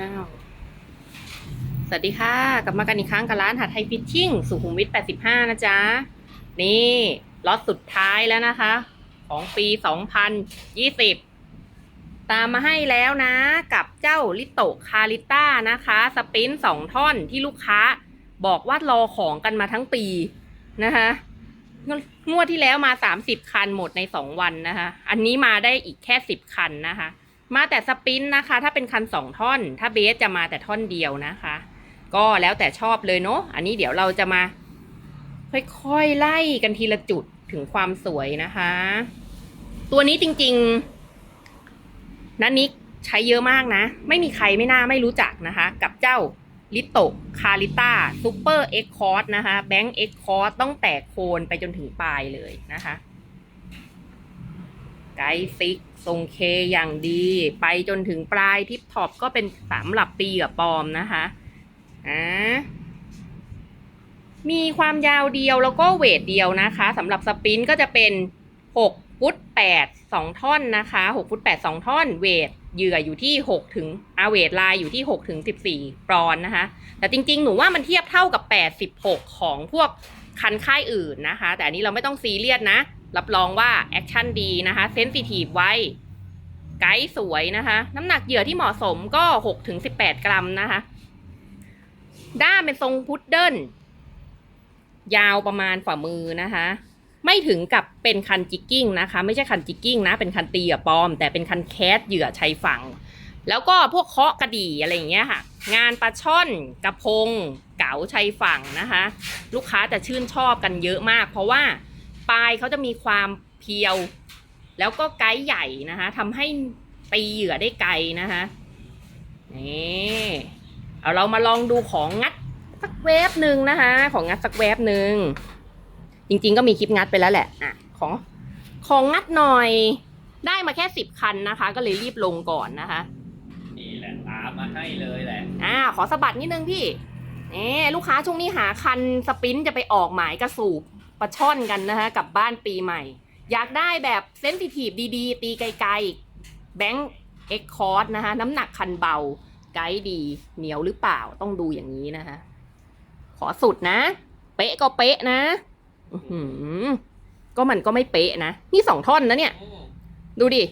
อ้าว สวัสดีค่ะ กลับมากันอีกครั้งกับร้านหัดไทยฟิชชิ่งสุขุมวิท 85 นะจ๊ะ นี่ล็อตสุดท้ายแล้วนะคะ ของปี 2020 ตามมาให้แล้วนะ กับเจ้าลิโตคาริต้านะคะ สปินสองท่อนที่ลูกค้าบอกว่ารอของกันมาทั้งปีนะคะงวดที่แล้วมา 30 คันหมดใน 2 วันนะคะ อันนี้มาได้อีกแค่ 10 คันนะคะ มาแต่สปินนะคะ ถ้าเป็นคันสองท่อน ถ้าเบสจะมาแต่ท่อนเดียวนะคะ ก็แล้วแต่ชอบเลยเนาะอันนี้เดี๋ยวเราจะมา ค่อยๆไล่กันทีละจุดถึงความสวยนะคะ ตัวนี้จริงๆนันนิกใช้เยอะมากนะ ไม่มีใครไม่น่าไม่รู้จักนะคะ กับเจ้าลิโตคาริต้าซูเปอร์เอ็กคอร์นะคะแบงค์เอ็กคอร์ต้องแตกโคนไปจนถึงปลายเลยนะคะไกด์ฟิก ทรงเคอย่างดี ไปจนถึงปลายทิปท็อปก็เป็นสำหรับปีกับปอมนะคะอ่ามีความยาวเดียวแล้วก็เวทเดียวนะคะสำหรับสปินก็จะเป็น6ฟุต8 2 ท่อนนะคะ6ฟุต8 2 ท่อน เวทเหยื่ออยู่ที่6ถึงอาเวทลายอยู่ที่6ถึง14ปอนด์นะคะ แต่จริงๆ หนูว่ามันเทียบเท่ากับ 86 ของพวกคันค่ายอื่นนะคะ แต่อันนี้เราไม่ต้องซีเรียสนะ รับรองว่าแอคชั่นดีนะคะเซนซิทีฟไวไกด์สวยนะคะ น้ำหนักเหยื่อที่เหมาะสมก็6ถึง18 กรัมนะคะ ด้ามเป็นทรงพุดเดิ้ลยาวประมาณฝ่ามือนะคะ ไม่ถึงกับเป็นคันจิกกิ้งนะคะ ไม่ใช่คันจิกกิ้งนะ เป็นคันตีกับปอม แต่เป็นคันแคสเหยื่อชายฝั่ง แล้วก็พวกเคาะกระดี่อะไรอย่างเงี้ยค่ะ งานปลาช่อน กระพง เก๋าชายฝั่งนะคะ ลูกค้าจะชื่นชอบกันเยอะมาก เพราะว่า ปลายเขาจะมีความเพียว แล้วก็ไกด์ใหญ่นะคะทำให้ตีเหยื่อได้ไกลนะคะนี่เอาเรามาลองดูของงัดสักเวฟหนึ่งนะคะ ของงัดสักเวฟหนึ่งจริง ๆ ก็มีคลิปงัดไปแล้วแหละอะของของงัดหน่อยได้มาแค่สิบคันนะคะ ก็เลยรีบลงก่อนนะคะนี่แหละตามมาให้เลยแหละอ่าขอสะบัดนิดนึงพี่เน่ลูกค้าช่วงนี้หาคันสปรินต์จะไปออกหมายกระสูบ ปลาช่อนกันนะคะกับบ้านปีใหม่ อยากได้แบบเซนซิทีฟดีๆ ตีไกลๆแบงค์เอ็กคอร์ดนะคะน้ำหนักคันเบา ไกด์ดีเหนียวหรือเปล่าต้องดูอย่างนี้นะคะขอสุดนะ เป๊ะก็เป๊ะนะก็มันก็ไม่เป๊ะนะนี่สองท่อนนะเนี่ย ดูดิ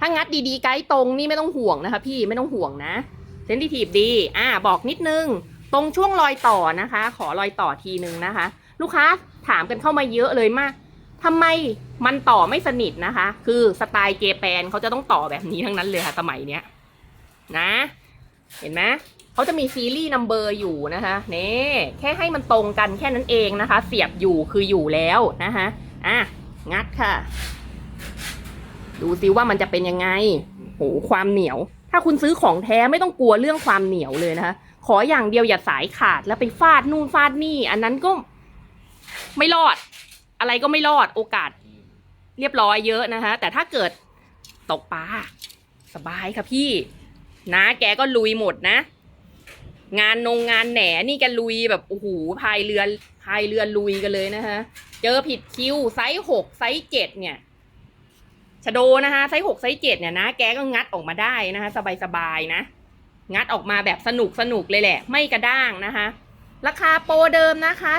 ถ้างัดดีๆไกด์ตรงนี่ไม่ต้องห่วงนะคะ พี่ไม่ต้องห่วงนะเซนซิทีฟดี อ่า บอกนิดนึง ตรงช่วงรอยต่อนะคะ ขอรอยต่อทีนึงนะคะ ลูกค้า ถามกันเข้ามาเยอะเลยมากทำไมมันต่อไม่สนิทนะคะ คือสไตล์เจแปนเขาจะต้องต่อแบบนี้ทั้งนั้นเลยค่ะสมัยเนี้ยนะ เห็นไหมเขาจะมีซีรีส์นัมเบอร์อยู่นะคะนี่แค่ให้มันตรงกันแค่นั้นเองนะคะ เสียบอยู่คืออยู่แล้วนะคะอะงัดค่ะ ดูซิว่ามันจะเป็นยังไงโหความเหนียว ถ้าคุณซื้อของแท้ไม่ต้องกลัวเรื่องความเหนียวเลยนะคะขออย่างเดียวอย่าสายขาดแล้วไปฟาดนู่นฟาดนี่ อันนั้นก็ ไม่รอด อะไรก็ไม่รอดโอกาส เรียบร้อยเยอะนะคะแต่ถ้าเกิดตกปลาสบายค่ะพี่ นะ แกก็ลุยหมดนะ งานนงงานแหนนี่แกลุยแบบโอ้โหพายเรือพายเรือลุยกันเลยนะคะเจอผิดคิวไซส์หกไซส์เจ็ดเนี่ยชะโดนะคะไซส์หกไซส์เจ็ดเนี่ยนะแกก็งัดออกมาได้นะคะ สบายๆนะ งัดออกมาแบบสนุกสนุกเลยแหละ ไม่กระด้างนะคะ ราคาโปรเดิมนะคะ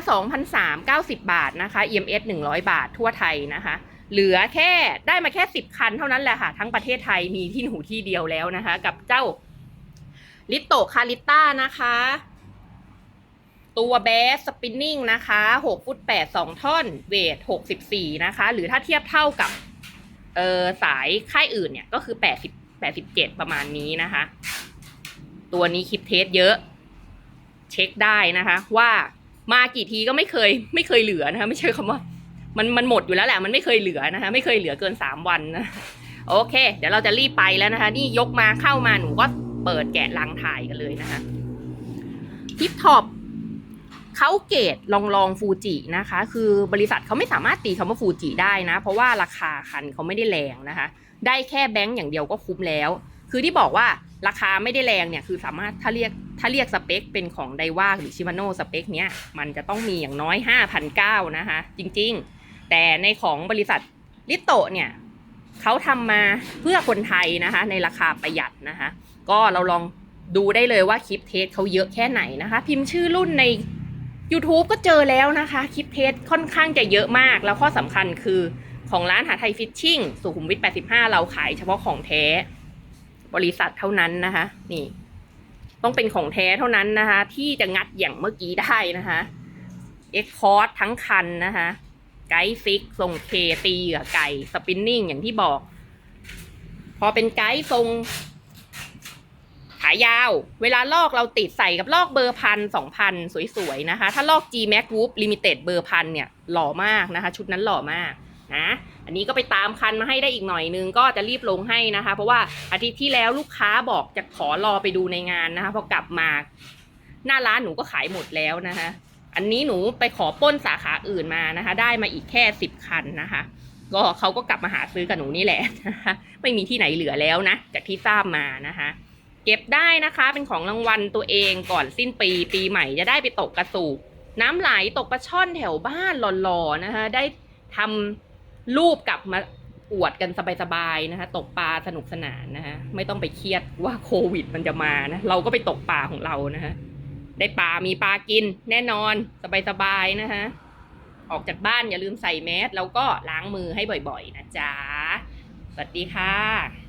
2,390 บาทนะคะ EMS 100 บาททั่วไทยนะคะ เหลือแค่ได้มาแค่ 10 คันเท่านั้นแหละค่ะ ทั้งประเทศไทยมีที่หนูที่เดียวแล้วนะคะ กับเจ้าลิโตคาริต้านะคะ ตัวเบสสปินนิ่งนะคะ6ฟุต8 2 ท่อน เวท 64 นะคะ หรือถ้าเทียบเท่ากับเออสายค่ายอื่นเนี่ย ก็คือ 80 87 ประมาณนี้นะคะ ตัวนี้คลิปเทสเยอะ เช็คได้นะคะ ว่ามากี่ทีก็ไม่เคยไม่เคยเหลือนะคะไม่ใช่คำว่า มันมันหมดอยู่แล้วแหละมันไม่เคยเหลือนะคะ ไม่เคยเหลือเกินสามวันนะโอเค เดี๋ยวเราจะรีบไปแล้วนะคะ นี่ยกมาเข้ามาหนูก็เปิดแกะลังถ่ายกันเลยนะคะทิปท็อปเขาเกตลองลองฟูจินะคะ คือบริษัทเขาไม่สามารถตีคำว่าฟูจิได้นะ เพราะว่าราคาคันเขาไม่ได้แรงนะคะ ได้แค่แบงก์อย่างเดียวก็คุ้มแล้ว คือที่บอกว่า ราคาไม่ได้แรงเนี่ยคือสามารถถ้าเรียกถ้าเรียกสเปคเป็นของไดว่าหรือชิมาโน่สเปคเนี้ยมันจะต้องมีอย่างน้อย5,900นะคะ จริงๆ แต่ในของบริษัทลิโตเนี่ยเขาทำมาเพื่อคนไทยนะคะ ในราคาประหยัดนะคะ ก็เราลองดูได้เลยว่าคลิปเทสเขาเยอะแค่ไหนนะคะ พิมพ์ชื่อรุ่นใน YouTube ก็เจอแล้วนะคะ คลิปเทสค่อนข้างจะเยอะมาก แล้วข้อสำคัญคือของร้านหาไทยฟิชชิ่งสุขุมวิท 85 เราขายเฉพาะของแท้ บริษัทเท่านั้นนะคะ นี่ ต้องเป็นของแท้เท่านั้นนะคะ ที่จะงัดอย่างเมื่อกี้ได้นะคะเอ็กคอร์ทั้งคันนะคะไกด์ฟิกทรงเคตีเหยื่อไก่สปินนิ่งอย่างที่บอก พอเป็นไกด์ทรงขายาว เวลาลอกเราติดใส่กับลอกเบอร์พันสองพันสวยๆนะคะ ถ้าลอก G Max Whoop Limited เบอร์พันเนี่ยหล่อมากนะคะ ชุดนั้นหล่อมากนะ อันนี้ก็ไปตามคันมาให้ได้อีกหน่อยนึงก็จะรีบลงให้นะคะ เพราะว่าอาทิตย์ที่แล้วลูกค้าบอกจะขอรอไปดูในงานนะคะพอกลับมา หน้าร้านหนูก็ขายหมดแล้วนะคะ อันนี้หนูไปขอป้นสาขาอื่นมานะคะ ได้มาอีกแค่สิบคันนะคะ ก็เขาก็กลับมาหาซื้อกับหนูนี่แหละนะคะไม่มีที่ไหนเหลือแล้วนะจากที่ทราบมานะคะเก็บได้นะคะเป็นของรางวัลตัวเองก่อนสิ้นปีปีใหม่จะได้ไปตกกระสูบน้ำไหลตกปลาช่อนแถวบ้านหล่อๆนะคะ ได้ทำ รูปกลับมาอวดกันสบายๆนะคะตกปลาสนุกสนานนะคะไม่ต้องไปเครียดว่าโควิดมันจะมานะเราก็ไปตกปลาของเรานะคะได้ปลามีปลากินแน่นอนสบายๆนะคะออกจากบ้านอย่าลืมใส่แมสแล้วก็ล้างมือให้บ่อยๆนะจ๊ะสวัสดีค่ะ